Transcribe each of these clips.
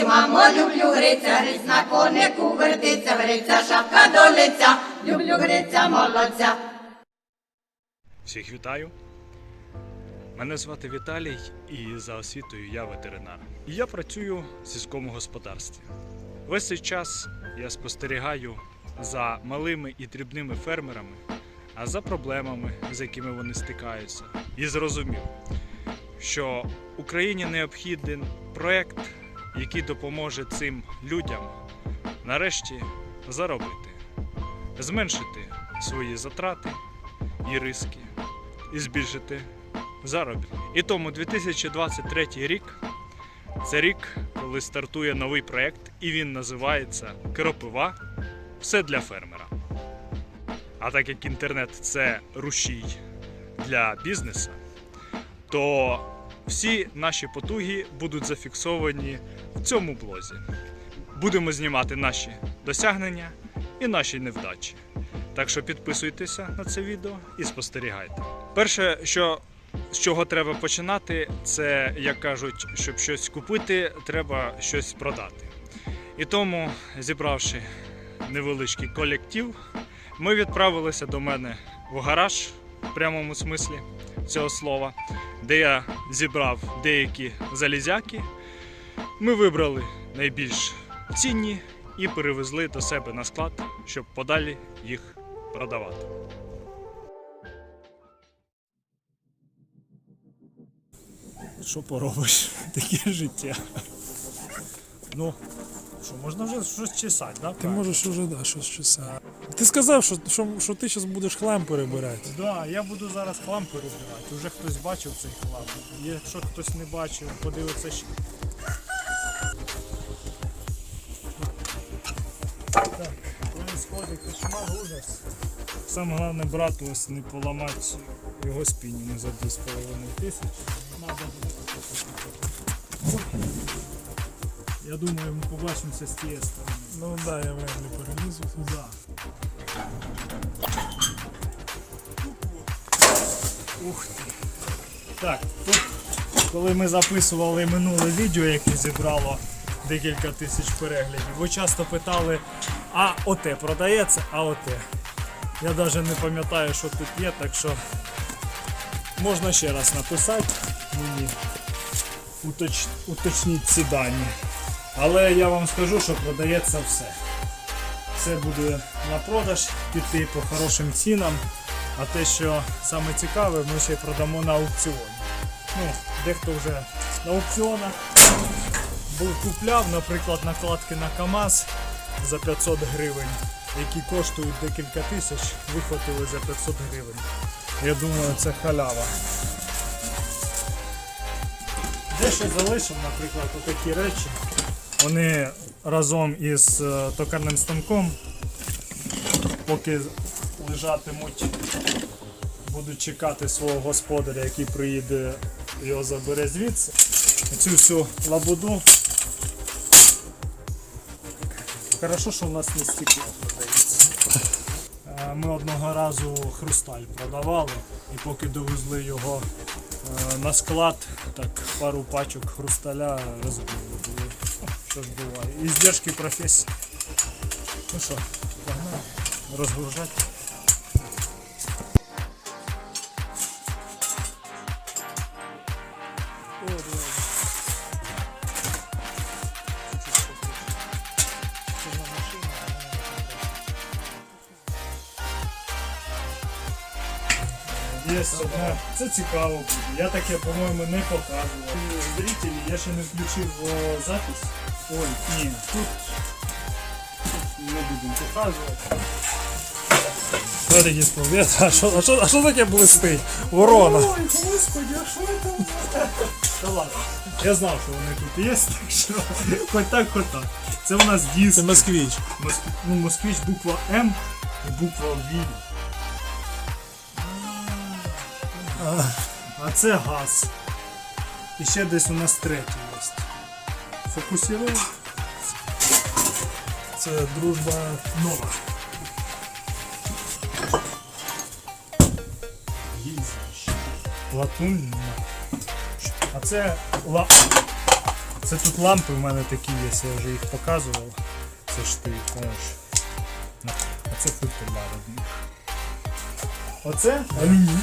Ой, мамо, люблю гриця, гриць на конику вертиться, гриця, шапка до лиця, люблю гриця, молодця. Всіх вітаю. Мене звати Віталій, і за освітою я ветеринар. І я працюю в сільському господарстві. Весь цей час я спостерігаю за малими і дрібними фермерами, а за проблемами, з якими вони стикаються, і зрозумів, що Україні необхідний проект, який допоможе цим людям нарешті заробити, зменшити свої затрати і риски і збільшити заробіток. І тому 2023 рік це рік, коли стартує новий проєкт, і він називається Кропива. Все для фермера. А так як інтернет це рушій для бізнесу, то всі наші потуги будуть зафіксовані в цьому блозі. Будемо знімати наші досягнення і наші невдачі. Так що підписуйтеся на це відео і спостерігайте. Перше, що з чого треба починати, це як кажуть, щоб щось купити, треба щось продати. І тому, зібравши невеличкий колектив, ми відправилися до мене в гараж в прямому смислі цього слова, де я зібрав деякі залізяки. Ми вибрали найбільш цінні і перевезли до себе на склад, щоб подалі їх продавати. Що поробиш? Таке життя. Ну, що, можна вже щось чесати, да? Ти можеш уже да, щось чесати. Ти сказав, що, що, що ти зараз будеш хлам перебирати. Да, я буду зараз хлам перебирати. Уже хтось бачив цей хлам. Якщо хтось не бачив, подивиться ще. Ужас. Саме головне брату ось не поламати його спінінг за 2,5 тисячі. Надо. Я думаю, ми побачимося з тієї сторони. Ну да, я вряд ли перелізу. Да. Ух ти. Так, тут, коли ми записували минуле відео, яке зібрало декілька тисяч переглядів, ви часто питали, а оте продається, а оте. Я навіть не пам'ятаю, що тут є, так що можна ще раз написати мені, уточ... уточніть ці дані. Але я вам скажу, що продається все. Все буде на продаж, піти по хорошим цінам. А те, що саме цікаве, ми ще продамо на аукціоні. Ну, дехто вже на аукціонах був купляв, наприклад, накладки на КАМАЗ за 500 гривень, які коштують декілька тисяч, вихватили за 500 гривень. Я думаю, це халява. Дещо залишив, наприклад, отакі речі. Вони разом із е, токарним станком, поки лежатимуть, будуть чекати свого господаря, який приїде, його забере звідси. Цю всю лабуду. Хорошо, що в нас не стекло продається. Е, Ми одного разу хрусталь продавали і поки довезли його е, на склад, так пару пачок хрусталя розбили. Що ж буває. Іздержки професії. Ну що, погнали розгружати. Є одна. Це цікаво буде. Я таке, по-моєму, не показував. Зрителі, я ще не включив о, запис. Ой, ні, тут, не будемо показувати. Смотрите, привіт. А що, а, що, а що таке блистить? Ворона. Ой, господи, а що там? Та ладно. Я знав, що вони тут є, так що хоч так, хоч так. Це у нас диск. Це москвич. Моск... Ну, москвич буква М і буква В. А це газ. І ще десь у нас третій є. Фокусируємо. Це дружба Нова. Латунь. А це ла... Оце тут лампи в мене такі є, я вже їх показував. Це ж ти, помиш. А це барвник. Оце алюміній.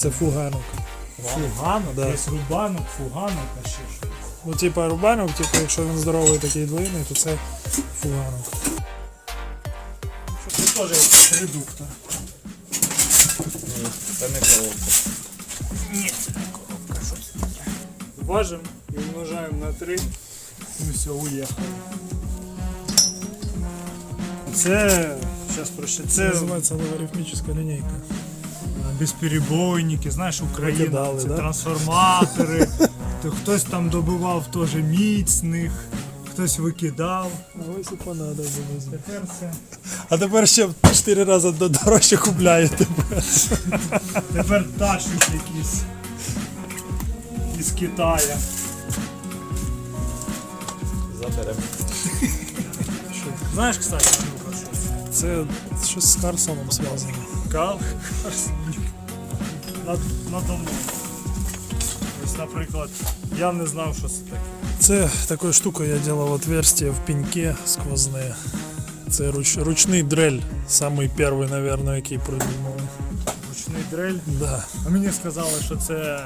Це фуганок. Фуганок, Да. є рубанок, фуганок, а ще щось. Ну, типа рубанок, типу, якщо він здоровий такий двойний, то це фуганок. Це теж якийсь редуктор. Це не коробка. Ні, це не коробка, що таке? Важимо і множаємо на 3. І все, уїхали. Це, зараз проще, Це це називається логарифмічна лінійка. Безперебойники, знаєш, Україна, це да? трансформатори. То хтось там добивав теж міцних, хтось викидав. А ось і понадобилось. Тепер це. А тепер ще в 4 рази до- дорожче купляєте. Тепер тащуть якісь із Китая. Заберемо. Знаєш, кстати, що це? Це щось з Карсоном зв'язано. Кал над, надо мною. Ось, наприклад, я не знав, що це таке. Це такою штукою я делал отверстие в пеньке сквозне. Це руч, ручний дрель, самий перший, наверное, який придумали. Ручний дрель. Да. А мені сказали, що це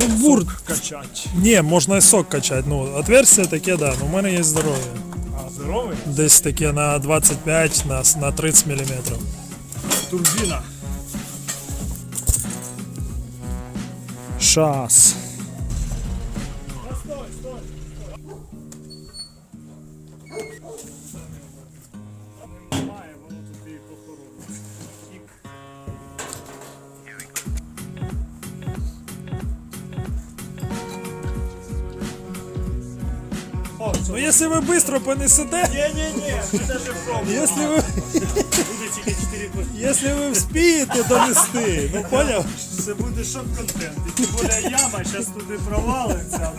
Ну, бурт. сок качать. Ні, можна і сок качати. Ну, отверстие таке, да. Ну, у мене є здоров'я. А здоровий? Десь таке на 25, на, на 30 мм. Турбіна. Шас. Має, воно тут і похоронено. О, Ну, якщо ви швидко понесете, Ні-ні-ні, ми даже пробували. якщо ви, Буде тільки 4 по якщо ви вспієте донести, ну поняв? Це буде шок-контент. Тим більше яма зараз туди провалиться.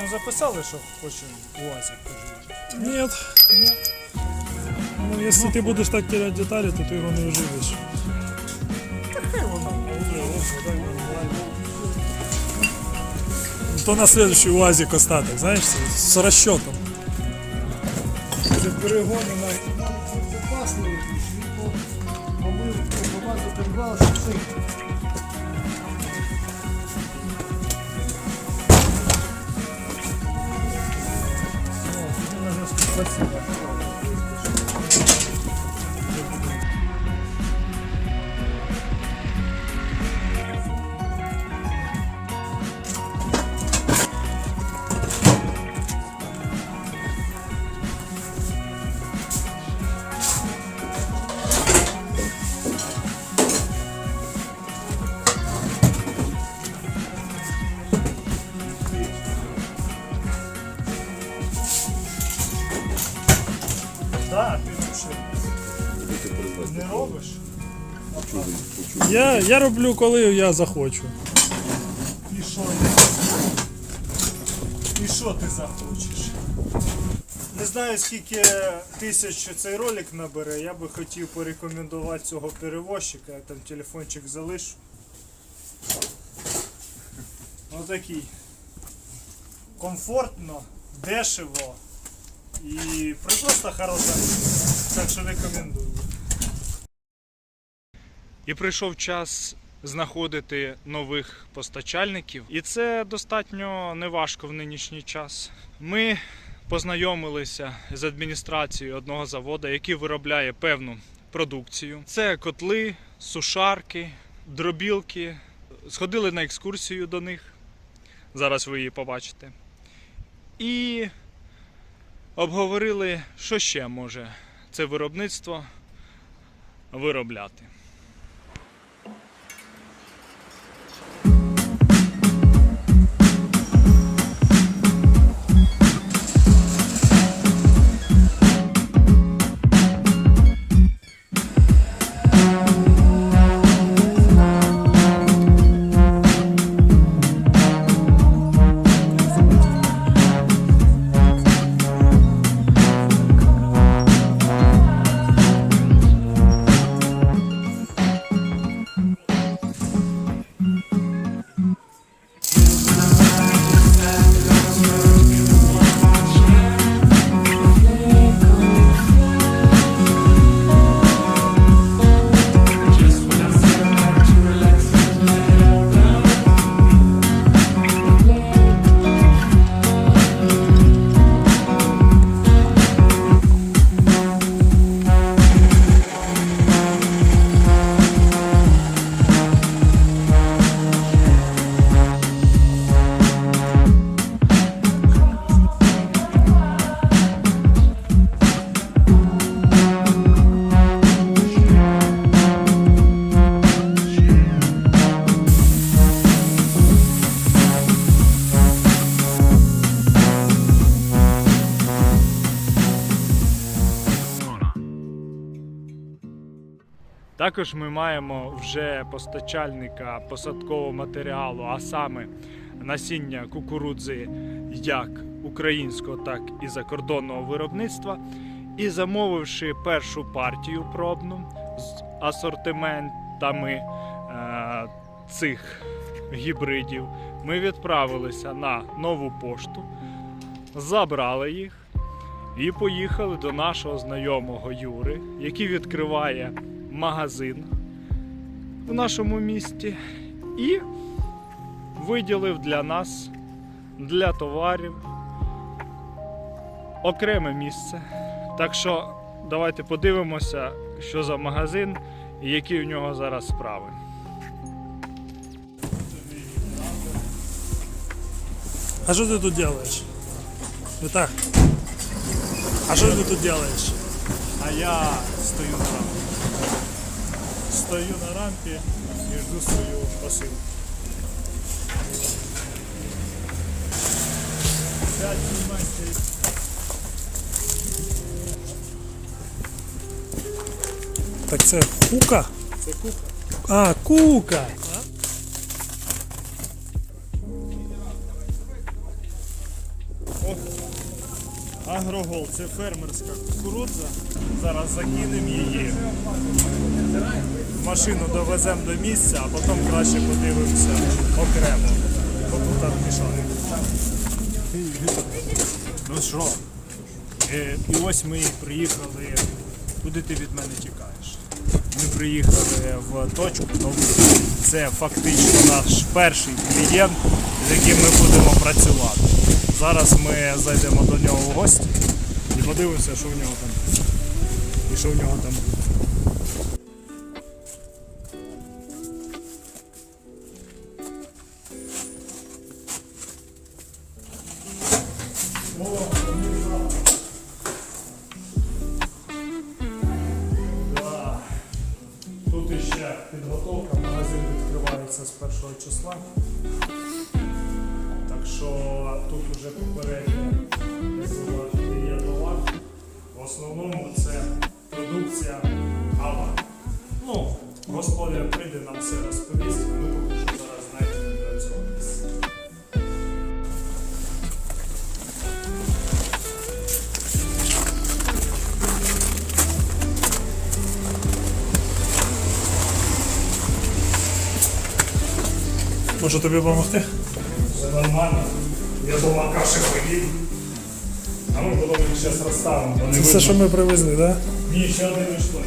Там записали, що хочемо УАЗик пожити. Нет. Ну, если ты будешь так терять детали, то ты его не уживешь. То на следующий УАЗик остаток, знаешь, с расчетом. Це перегони на Спасибо. Я, роблю, коли я захочу. І що? І що ти захочеш? Не знаю, скільки тисяч цей ролик набере. Я би хотів порекомендувати цього перевозчика, я там телефончик залишу. Отакий. Комфортно, дешево і просто хороша. Так що рекомендую. І прийшов час знаходити нових постачальників, і це достатньо неважко в нинішній час. Ми познайомилися з адміністрацією одного заводу, який виробляє певну продукцію. Це котли, сушарки, дробілки. Сходили на екскурсію до них. Зараз ви її побачите. І обговорили, що ще може це виробництво виробляти. Також ми маємо вже постачальника посадкового матеріалу, а саме насіння кукурудзи як українського, так і закордонного виробництва. І замовивши першу партію пробну з асортиментами е, цих гібридів, ми відправилися на нову пошту, забрали їх і поїхали до нашого знайомого Юри, який відкриває магазин в нашому місті і виділив для нас, для товарів окреме місце. Так що давайте подивимося, що за магазин і які в нього зараз справи. А что ты тут делаешь? Витак, а что ты тут делаешь? А я стою на рампі. Стою на рампе и жду свою посылку. Пять внимателей. Так це кука? Це кука. А, кука! Агрогол це фермерська кукурудза. Зараз закинемо її. Машину довеземо до місця, а потім краще подивимося окремо. Бо тут мішає. Ну що? Е, І ось ми приїхали. Куди ти від мене тікаєш? Ми приїхали в точку нову. Це фактично наш перший клієнт, з яким ми будемо працювати. Зараз ми зайдемо до нього в гості подивимося, що в нього там. І що в нього там буде. Може тобі допомогти? Все нормально. Я думав, каше поїду. А ми потім зараз розставимо. Це все, що ми привезли, так? Да? Ні, ще один мішочок.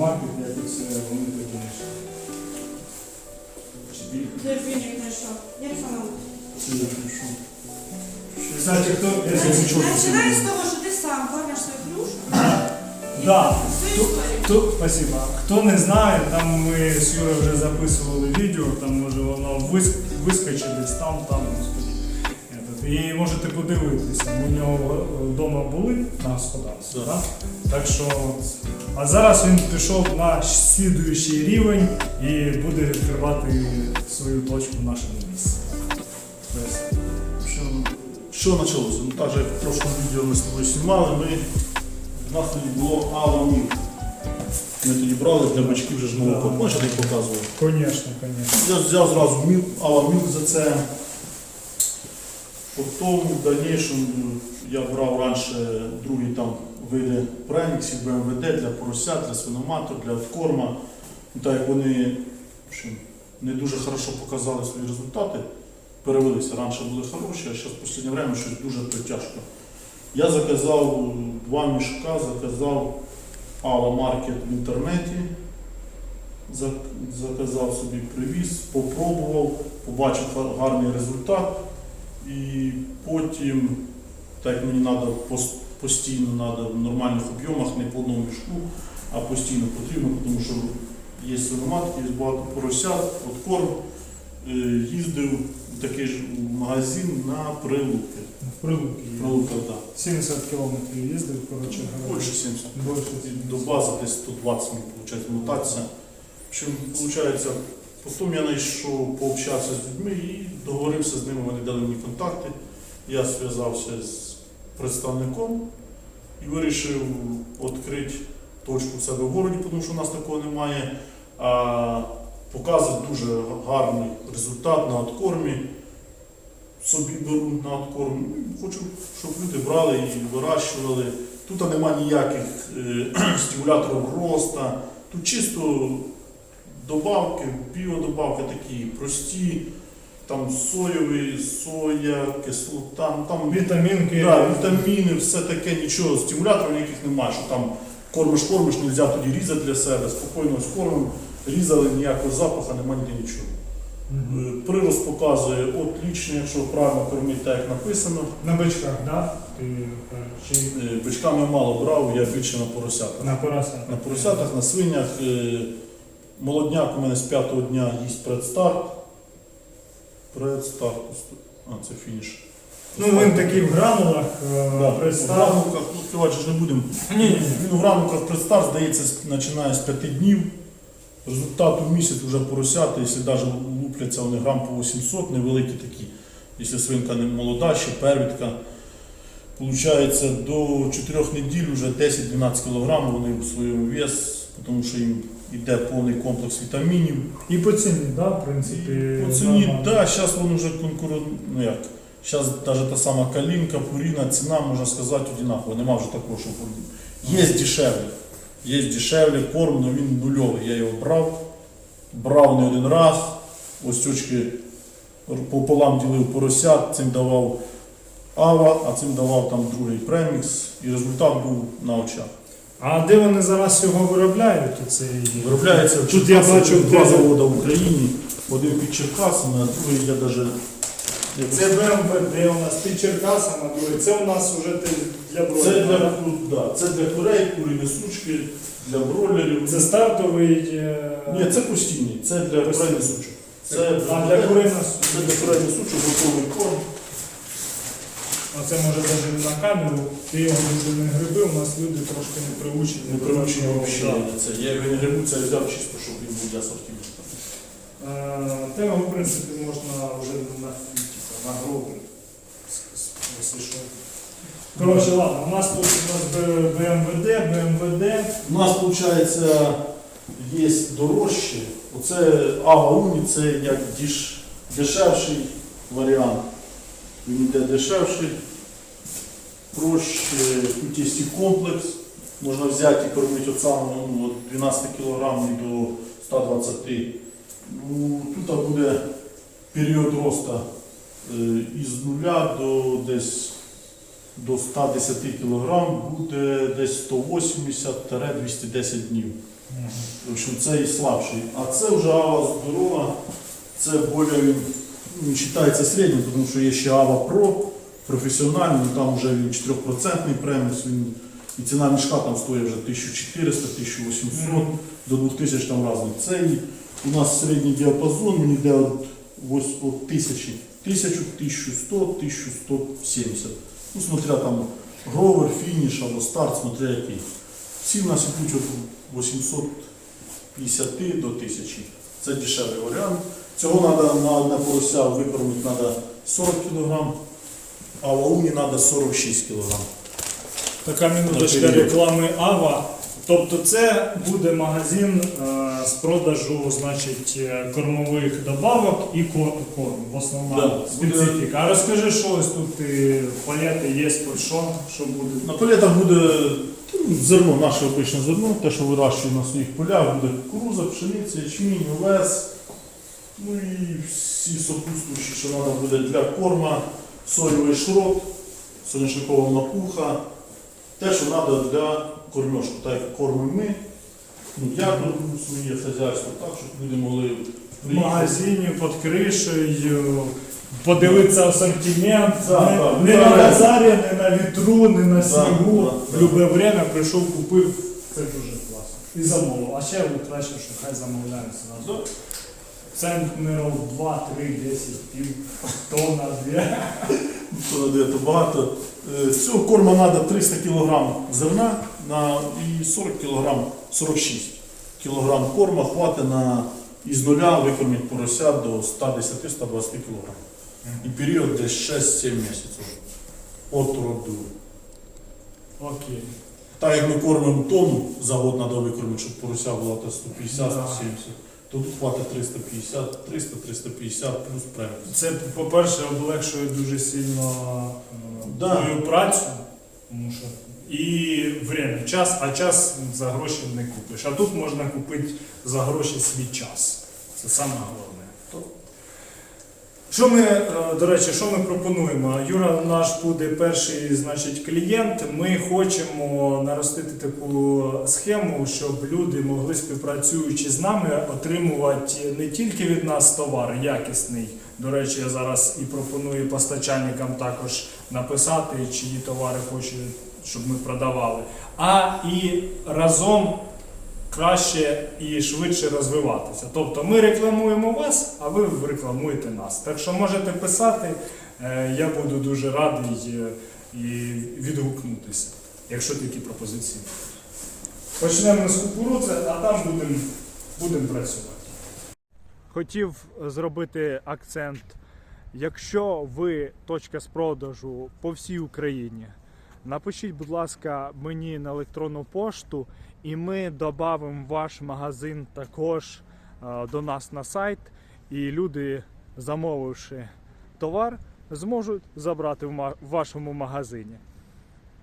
Маркет, як це вони такі не Терпіння знайшов. Як саме? Кстати, хто я чую. Починай з того, що ти сам кормиш свою клюшку. Да. Ту- спасибо. Хто не знає, там ми з Юрою вже записували відео, там може воно вис, вискочить десь там, там. І можете подивитися. Ми у нього вдома були на господарстві. Да. Так що, а зараз він пішов на слідуючий рівень і буде відкривати свою точку в нашому місці. Тобто, Що, почалося? Ну так же, як в прошлому відео ми з тобою знімали, ми, в нас тоді було Ава Ми тоді брали для бачків вже ж молоко. Да. Бачиш, я тобі показував. Звісно, звісно. Я взяв зразу мілк, Ава за це. Потім в дальнішому я брав раніше другі там види преміксів, БМВД для поросят, для свиноматок, для откорма. Ну, так як вони общем, не дуже хорошо показали свої результати, перевелися. Раніше були хороші, а зараз в останнє время щось дуже тяжко. Я заказав два мішка, заказав Ава Маркет в інтернеті. Заказав собі привіз, попробував, побачив гарний результат. І потім, так як мені треба постійно треба в нормальних об'ємах, не по одному мішку, а постійно потрібно, тому що є свиноматки, є багато поросят, от корм. Е, Їздив в такий ж магазин на Прилуки. Прилуки. Прилука, так. 70 кілометрів їздив, коротше говоря. Більше 70. Більше До бази десь 120 мені виходить мотатися. В общем, виходить, потім я знайшов, пообщався з людьми і договорився з ними, вони дали мені контакти. Я зв'язався з представником і вирішив відкрити точку в себе в городі, тому що у нас такого немає. А показує дуже гарний результат на откормі. Собі беру на откорм. Ну, Хочу, щоб люди брали і вирощували. Тут нема ніяких е, стимуляторів росту. Тут чисто добавки, біодобавки такі прості, там соєвий, соя, кислота, ну, там Вітамінки. да, вітаміни, все таке, нічого, стимуляторів ніяких немає, що там кормиш, кормиш, не можна тоді різати для себе, спокійно з кормом, різали, ніякого запаху, немає ніде нічого. Е, Прирост показує отлично, якщо правильно кормити так, як написано. На бичках, да? Ти чи Е, Бичками мало брав, я більше на поросятах. на поросятах? На поросятах, на свинях. е, Молодняк у мене з п'ятого дня їсть предстарт. Предстарт. А, це фініш. Ну, він такий в гранулах е, Да, в представ. гранулках, ну, відкривати ж не будемо. Ні, ні, ні. Він у гранулках предстарт, здається, з- починає з 5 днів. Результат у місяць вже поросята, якщо навіть лупляться вони грам по 800, невеликі такі. Якщо свинка не молода, ще первітка. Получається, до 4 неділь вже 10-12 кг вони в своєму вес, тому що їм йде повний комплекс вітамінів. І по ціні, да, в принципі. По ціні, нормально. да, зараз воно вже конкурент, ну як, зараз навіть та сама калінка, пуріна, ціна, можна сказати, одинакова. Нема вже такого, що є дешевле. Є дешевле, корм, але він нульовий. Я його брав, брав не один раз. Ось очки пополам ділив поросят, цим давав ава, а цим давав там другий премікс. І результат був на очах. А де вони зараз його виробляють? Оцей... Виробляється в Тут я бачу два заводи в Україні. Один під Черкасами, а другий я навіть Це БМВ, де у нас під Черкасами, друге. Це у нас вже для Це для, да? це для курей, курені сучки, для бройлерів. Це стартовий. е, Ні, це постійний, це для курей сучок. Це, А для курей сучок готовий корм. Оце може навіть на камеру, ти його дуже не гриби, у нас люди трошки не приучені. Не до приручені взагалі. Це. Я його не грибу, це я взяв чисто, щоб він був для сортів. Е, Та його, в принципі, можна вже на, на що. Коротше, ладно, у нас тут у нас БМВД, БМВД. У нас, виходить, є дорожче. Оце Ава Уні, це як деш, дешевший варіант. Він йде дешевший, проще, тут комплекс. Можна взяти і кормити от самого ну, от 12 кг до 120 Ну, Тут буде період росту е, із нуля до десь до 110 кг буде десь 180-210 днів. В общем, це і слабший. А це вже Ава здорова, це більше він, він вважається середнім, тому що є ще Ава Pro, професіональний, ну, там вже він 4% преміс, він, і ціна мішка там стоїть вже 1400-1800 до 2000 там різний. Цей у нас середній діапазон, він йде 1000, 1000, 1100, 1170. Ну, смотря там гровер, фініш або старт, смотря який. Всі в нас йдуть від 850 до 1000. Це дешевий варіант. Цього треба на одне порося викормити треба 40 кг, а в ауні треба 46 кг. Така минуточка реклами Ава. Тобто це буде магазин е, з продажу значить, е, кормових добавок і кор- корм в основному Да, специфіка. А розкажи, що ось тут і палети є, що, що буде. На полетах буде ну, зерно, наше обичне зерно, те, що вирощуємо на своїх полях, буде кукуруза, пшениця, ячмінь, овес. Ну і всі сопутствуючі, що треба буде для корма, соєвий шрот, соняшникова макуха, те, що треба для кормежку. Так як кормимо ми, ну, я кормлю своє хазяйство, так, щоб люди могли В приїхати. магазині під кришею, подивитися асортимент, Да, не, да, не да. на базарі, не на вітру, не на Да, снігу. да, В да. любе время прийшов, купив. Це дуже класно. і замовив. А ще краще, що хай замовляють зразу. Центнерів 2, 3, 10, пів тонна, 2. То багато. Е, Цього корма треба 300 кг зерна на, і 40 кг, 46 кг корма хватить на із нуля викормити порося до 110-120 кг. І період десь 6-7 місяців. От роду. Окей. Так як ми кормимо тонну за год треба викормити, щоб порося була 150-170, Да. То тут хватить 350, 300-350 плюс премію. Це, по-перше, облегшує дуже сильно е, Да. твою працю, тому що і время, час, а час за гроші не купиш. А тут можна купити за гроші свій час. Це саме головне. Що ми, е, до речі, що ми пропонуємо? Юра наш буде перший значить, клієнт. Ми хочемо наростити таку схему, щоб люди могли співпрацюючи з нами отримувати не тільки від нас товар якісний. До речі, я зараз і пропоную постачальникам також написати, чиї товари хочуть, щоб ми продавали, а і разом краще і швидше розвиватися. Тобто ми рекламуємо вас, а ви рекламуєте нас. Так що можете писати, е, я буду дуже радий е, і відгукнутися, якщо такі пропозиції. Почнемо з кукурудзи, а там будемо будем працювати. Хотів зробити акцент. Якщо ви точка з продажу по всій Україні, напишіть, будь ласка, мені на електронну пошту, і ми додамо ваш магазин також е, до нас на сайт. І люди, замовивши товар, зможуть забрати в вашому магазині.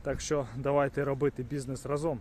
Так що давайте робити бізнес разом.